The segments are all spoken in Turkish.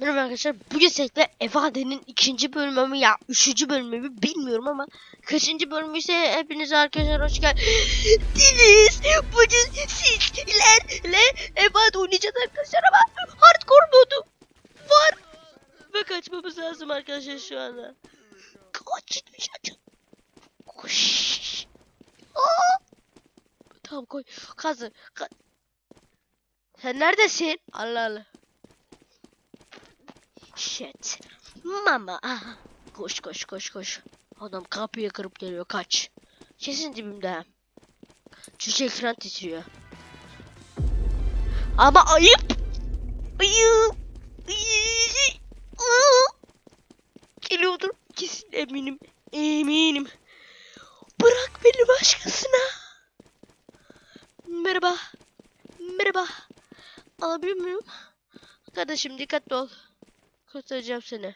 Merhaba arkadaşlar. Bugün sizlerle Evade'nin ikinci bölümü mü ya üçüncü bölümü mü bilmiyorum ama kaçıncı bölümü ise hepiniz arkadaşlar hoş geldiniz. Bugün sizlerle Evade oynayacağız arkadaşlar ama hardcore modu var. Ve kaçmamız lazım arkadaşlar şu anda. Kaç gitmiş açın. Koş. Aa! Tamam koy. Kazı. Ka Sen neredesin? Allah Allah. Shit. Mama. Aha. Koş koş koş koş. Adam kapıyı kırıp geliyor kaç. Kesin dibimde. Çünkü ekran titriyor. Ama ayıp. Ayıp. Ayıp. Geliyordur. Kesin eminim. Eminim. Bırak beni başkasına. Merhaba. Merhaba. Alabiliyor muyum? Kardeşim dikkatli ol. Kurtaracağım seni.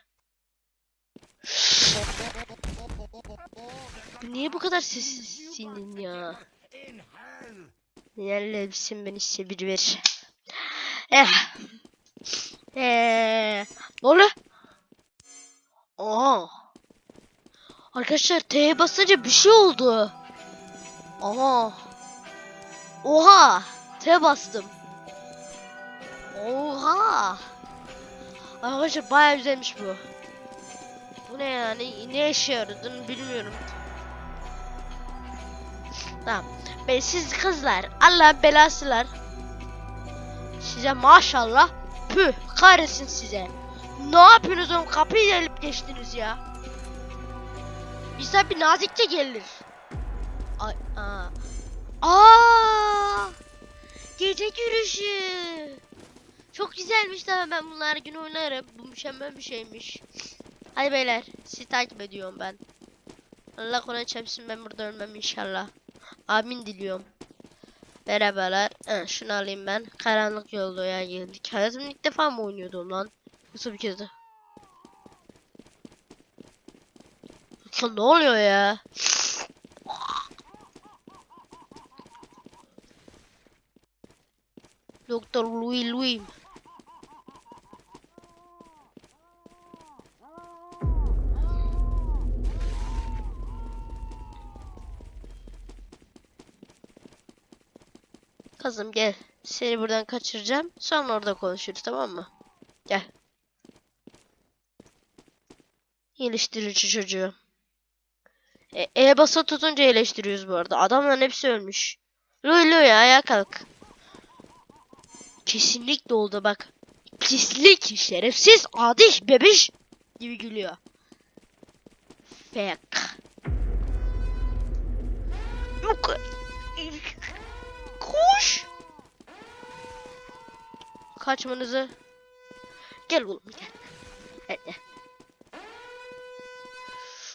Niye bu kadar sessizsin ya? Yerle elbisim beni size bir ver. Eh. Eh. Ne oluyor? Aa. Arkadaşlar T'ye basınca bir şey oldu. Aha. Oha. T bastım. Oha. Arkadaşlar bayağı güzelmiş bu. Bu ne yani? Ne işe yaradığını bilmiyorum. Tamam. Ben siz kızlar Allah belasılar. Size maşallah. Püh kahretsin size. Ne yapıyorsunuz oğlum? Kapıyı delip geçtiniz ya. İnsan bir nazikçe gelir. Ay, aa. Aa! Gece yürüyüşü. Çok güzelmiş tamam ben bunlar gün oynarım. Bu mükemmel bir şeymiş. Hadi beyler sizi takip ediyorum ben. Allah Kur'an çarpsın ben burada ölmem inşallah. Amin diliyorum. Merhabalar. Ha, şunu alayım ben. Karanlık yolda geldik. Hayatımda ilk defa mı oynuyordum lan? Nasıl bir? Lan ne oluyor ya? Doktor Louis Louis. Kızım gel. Seni buradan kaçıracağım. Sonra orada konuşuruz tamam mı? Gel. İyileştirici çocuğu. E, e basa tutunca iyileştiriyoruz bu arada. Adamların hepsi ölmüş. Luy Luy ayağa kalk. Kesinlikle oldu bak. Pislik, şerefsiz, adi, bebiş gibi gülüyor. Yok. Koş. Kaçmanızı. Gel oğlum gel. Hadi.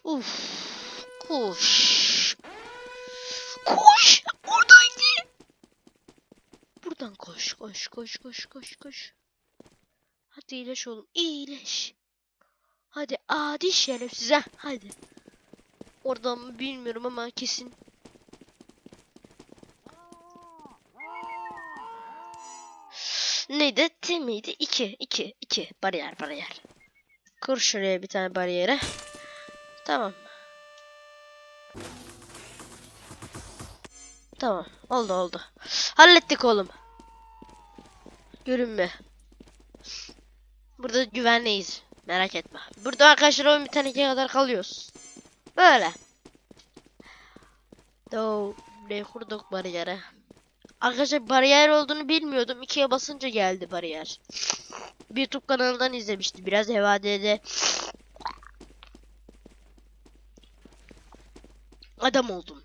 Uf. Koş. Koş. Oradaydı. Buradan koş koş koş koş koş koş. Hadi iyileş oğlum iyileş. Hadi adi şerefsize hadi. Oradan bilmiyorum ama kesin. Neydi? T miydi? 2 2 2 bariyer bariyer. Kur şuraya bir tane bariyere. Tamam. Tamam. Oldu oldu. Hallettik oğlum. Görünme. Burada güvenliyiz. Merak etme. Burada arkadaşlar oyun bitene kadar kalıyoruz. Böyle. Do ne kurduk bariyere. Arkadaşlar bariyer olduğunu bilmiyordum. İkiye basınca geldi bariyer. YouTube kanalından izlemişti. Biraz Hevade'de adam oldum.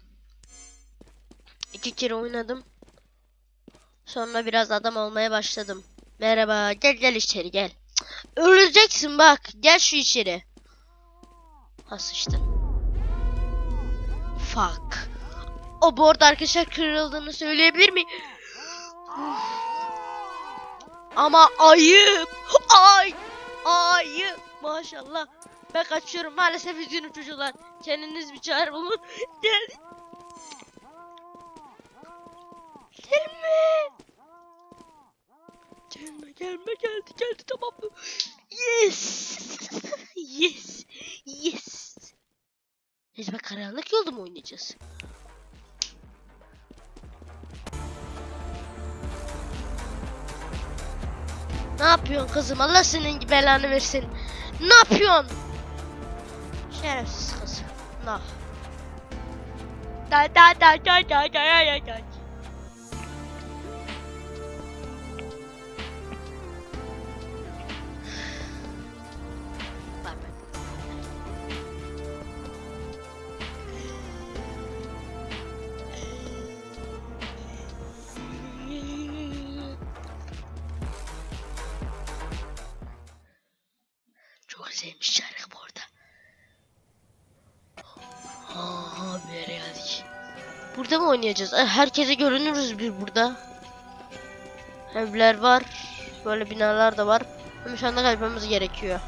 İki kere oynadım. Sonra biraz adam olmaya başladım. Merhaba. Gel gel içeri gel. Öleceksin bak. Gel şu içeri. Ha sıçtın. Fuck. O bu arada arkadaşlar kırıldığını söyleyebilir mi? Ama ayıp. Ay. Ayıp. Maşallah. Ben kaçıyorum. Maalesef üzgünüm çocuklar. Kendiniz bir çare bulun. Gel. Gelme. Gelme gelme geldi geldi tamam mı? Yes. yes. Yes. Acaba karanlık yolda mı oynayacağız? Ne yapıyorsun kızım? Allah senin belanı versin. Ne yapıyorsun? Şerefsiz kız. Nah. Da da da da da da da da. Burada mı oynayacağız? Ay, Herkese görünürüz bir burada. Evler var. Böyle binalar da var. Ama şu anda kaçmamız gerekiyor.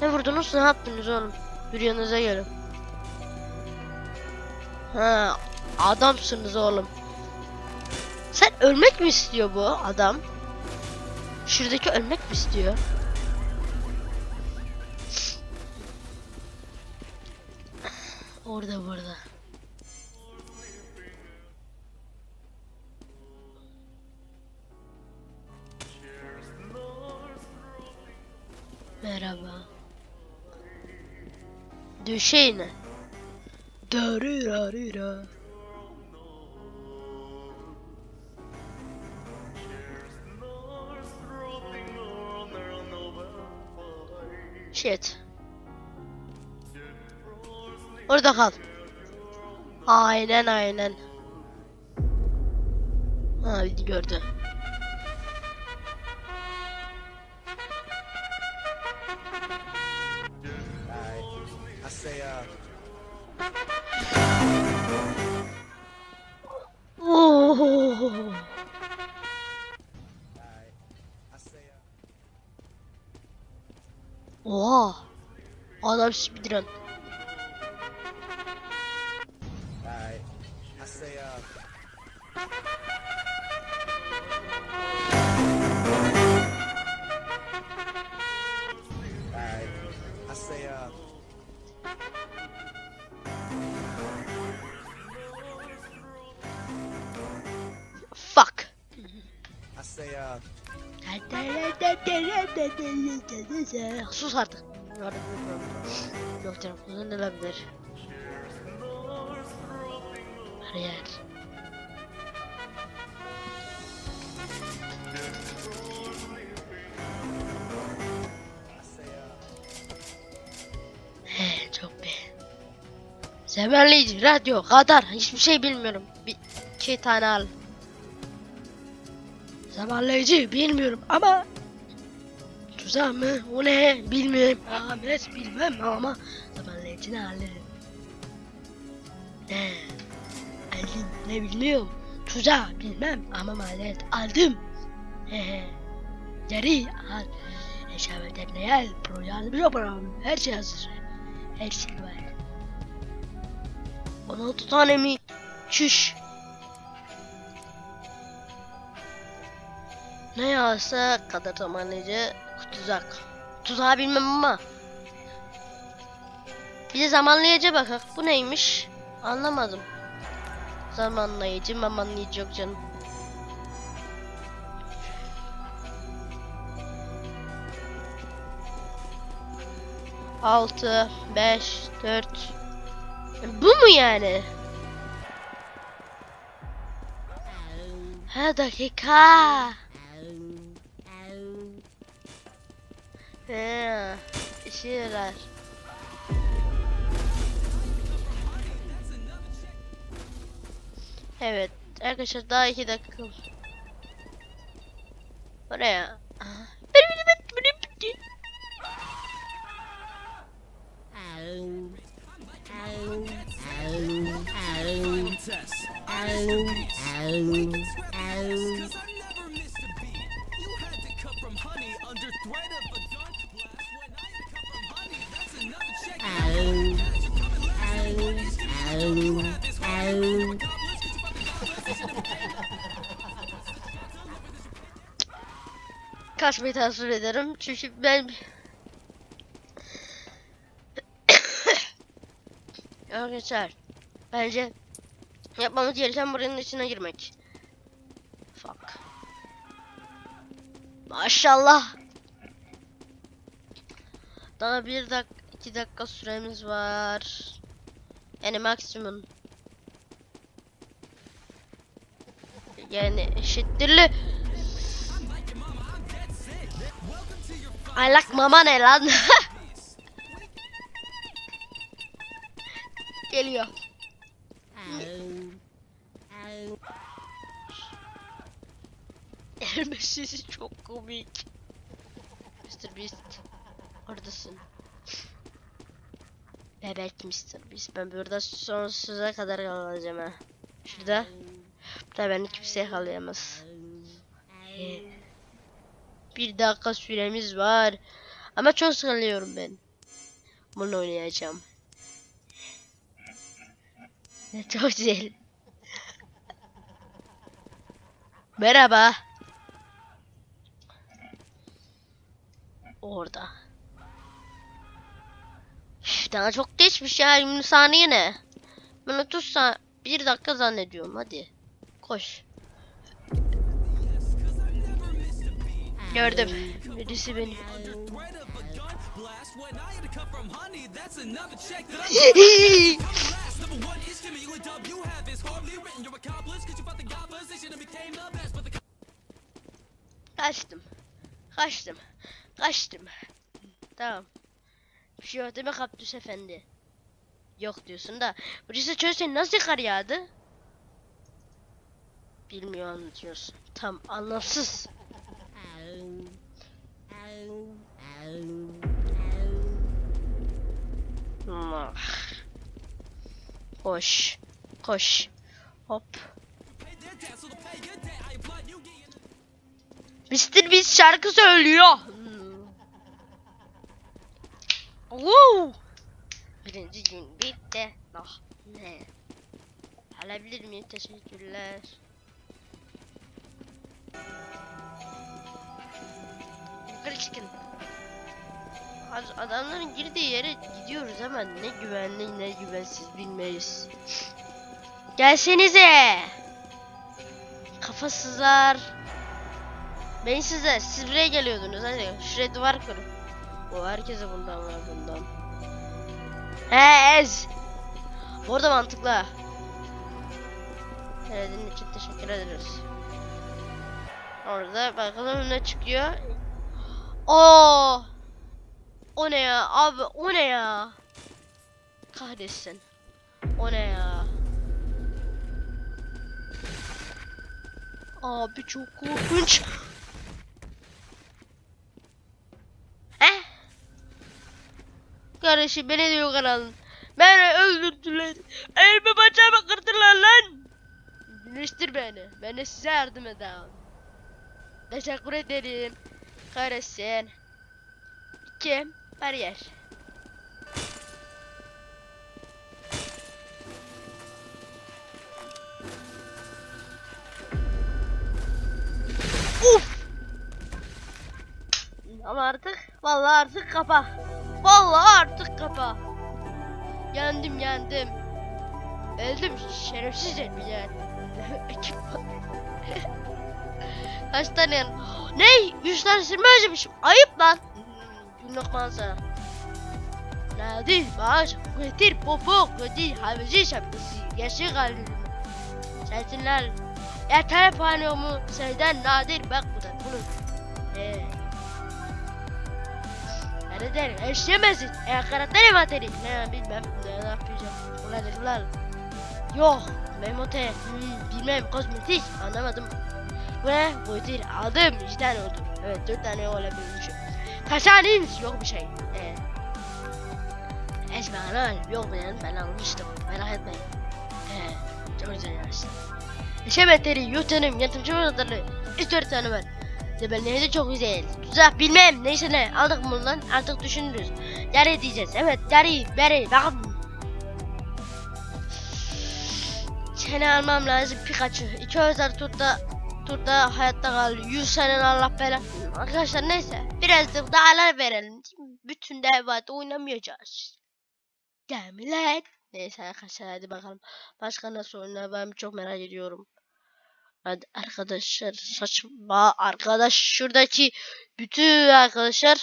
Ne vurdunuz? Ne yaptınız oğlum? Bir yanınıza gelin. Ha, adamsınız oğlum. Sen ölmek mi istiyor bu adam? Şuradaki ölmek mi istiyor? Orada burada. Düşeyne. Darırarıra. Shit. Orada kal. Aynen aynen. Ha gördü. Say, uh, Fuck. Sus artık. Yok canım uzun olabilir. Say, uh, He çok be. Zemerleyici, radyo, kadar hiçbir şey bilmiyorum. Bir iki tane al. Zamanlayıcı bilmiyorum ama Tuzak mı? O ne? Bilmiyorum. Ahmet bilmem ama zamanlayıcını alırım. Ne? Aldım. Ne bilmiyorum. Tuzak bilmem ama maliyet aldım. Hehe. Geri al. Eşyavet ne al. Program yapıyorum. Her şey hazır. Her şey var. 16 tane mi? Çüş. Ne yağsa kadar zamanlayıcı tuzak. Tuzağı bilmem ama. Bir de zamanlayıcı bakak. Bu neymiş? Anlamadım. Zamanlayıcı, mamanlayıcı yok canım. Altı, beş, dört. Bu mu yani? Ha dakika. He, işe yarar. Evet arkadaşlar daha iki dakika. Buraya. Princess. Au. Kaçmayı tasvir ederim. Çünkü ben... Arkadaşlar. Bence yapmamız gereken buranın içine girmek. Fuck. Maşallah. Daha bir dakika, iki dakika süremiz var. Yani maksimum. Yani eşittirli. I like mama ne lan? Geliyor. Elme sesi çok komik. Mr. Beast. Oradasın. Bebek Mr. Beast. Ben burada sonsuza kadar kalacağım ha. Şurada. Burada beni kimse yakalayamaz. Bir dakika süremiz var. Ama çok sıkılıyorum ben. Bunu oynayacağım. Ne çok güzel. Merhaba. Orada. Üf, daha çok geçmiş ya 20 saniye ne? Ben 30 saniye 1 dakika zannediyorum hadi. Koş. Gördüm. Birisi beni. Kaçtım. Kaçtım. Kaçtım. Tamam. Bir şey yok değil mi Kaptüs Efendi? Yok diyorsun da. Burası çözsen nasıl kar yağdı? Bilmiyor anlatıyorsun. Tam anlamsız. Koş. Koş. Hop. Mr. Beast şarkı söylüyor. Hmm. Oo. Birinci gün bitti. Ah ne? Alabilir miyim? Teşekkürler. Yukarı çıkın. Adamların girdiği yere gidiyoruz ama ne güvenli ne güvensiz bilmeyiz. Gelsenize. Kafasızlar. Ben size siz buraya geliyordunuz hadi şuraya duvar kurun. O herkese bundan var bundan. Ez. Bu arada mantıklı. Söylediğin için teşekkür ederiz. Orada bakalım ne çıkıyor. Oo. O ne ya abi o ne ya? Kahretsin. O ne ya? Abi çok korkunç. Kardeşim beni de yok alın. Beni öldürdüler. Elimi bacağımı kırdılar lan. Birleştir beni. Ben de size yardım edeyim. Teşekkür ederim. Kahretsin. İki. Bariyer. Uf! Ama artık vallahi artık kapa. Vallahi artık kapa. Yendim yendim. Öldüm şerefsiz yani. Kaç tane yan- Ne? 100 tane silme özlemişim. Ayıp lan. Günlük manzara. Nadir bağış, getir popo, getir havacı şapkası, yaşı kalbim. Sensinler. Yeter panomu senden nadir bak bu da bunun. Ee. Nereden eşlemezsin? E karakter materi. Ne bilmem ne yapacağım. Olabilirler. Yok. Memote. Hmm, bilmem kozmetik. Anlamadım. Ne? Getir aldım. İki tane oldu. Evet dört tane olabilmişim. Kaç taneymiş? Yok bir şey. Ee. Esma'nın yok benim ben almıştım. Merak etmeyin. Ee, çok güzel yarıştı. Şebetleri, yutanım, yatımcı odaları. Üç dört tane var. Zebelleri de çok güzel. Tuzak bilmem neyse ne aldık bundan artık düşünürüz. Yarı diyeceğiz. Evet yarı beri bakın. Seni almam lazım Pikachu. İki özel turda turda hayatta kaldı. 100 sene Allah belanı. Arkadaşlar neyse. Birazcık daha ara verelim. Bütün devat oynamayacağız. Değil mi lan? Neyse arkadaşlar hadi bakalım. Başka nasıl oynar ben çok merak ediyorum. Hadi arkadaşlar saçma arkadaş şuradaki bütün arkadaşlar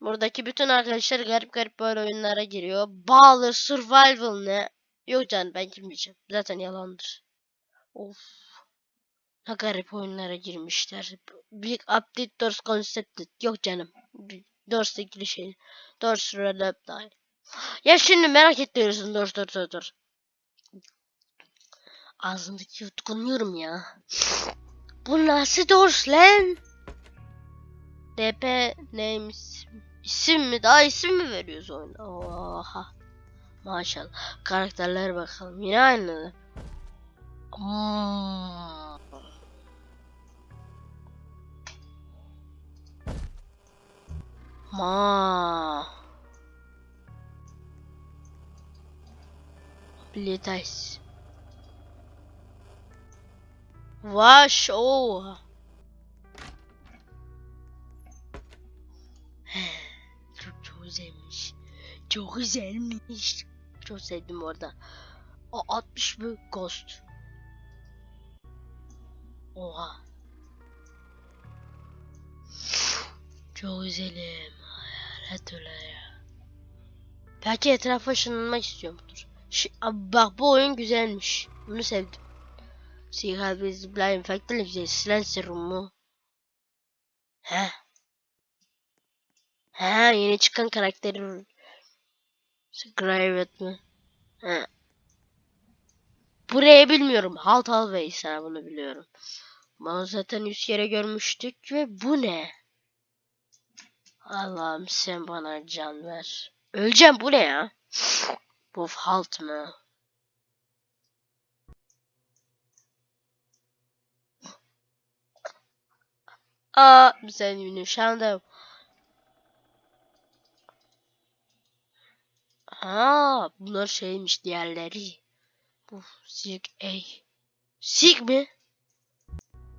buradaki bütün arkadaşlar garip garip böyle oyunlara giriyor. Bağlı survival ne? Yok canım ben girmeyeceğim. Zaten yalandır. Of. Ne garip oyunlara girmişler. Big update Doors Concepted. Yok canım. Doors ilgili şey. Doors dahil. Ya şimdi merak ettiriyorsun Doors Doors Doors. Ağzımdaki yutkunuyorum ya. Bu nasıl dors lan? DP neymiş? İsim mi? Daha isim mi veriyoruz oyuna? Oha. Maşallah. Karakterler bakalım. Yine aynı. Hmm. Ma. Biletays. Vaş oha. çok çok güzelmiş. Çok güzelmiş. Çok sevdim orada. O 60 bir ghost. Oha. Çok güzelim. Hayalet öyle ya. Belki etrafa ışınlanmak istiyorum. Dur. Ş bak bu oyun güzelmiş. Bunu sevdim. Seagull with Blind Infected güzel. Silen serumu. He. He yeni çıkan karakteri. Gravet mi? He. Burayı bilmiyorum. Halt Always ha bunu biliyorum. Bunu zaten yüz kere görmüştük ve bu ne? Allah'ım sen bana can ver. Öleceğim bu ne ya? Bu halt mı? Aa sen yine şu anda Aa bunlar şeymiş diğerleri. Bu Sig ey. Sig mi?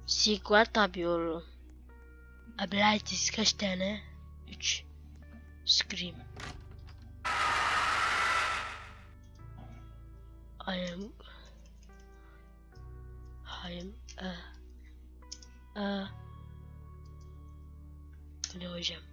Sig var tabi oğlum. Abilities kaç tane? 3 Scream I am I am uh, uh, Bu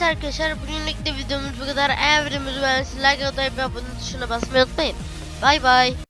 Neyse arkadaşlar bugünlük de videomuz bu kadar. Eğer videomuzu beğendiyseniz like atıp abone tuşuna basmayı unutmayın. Bay bay.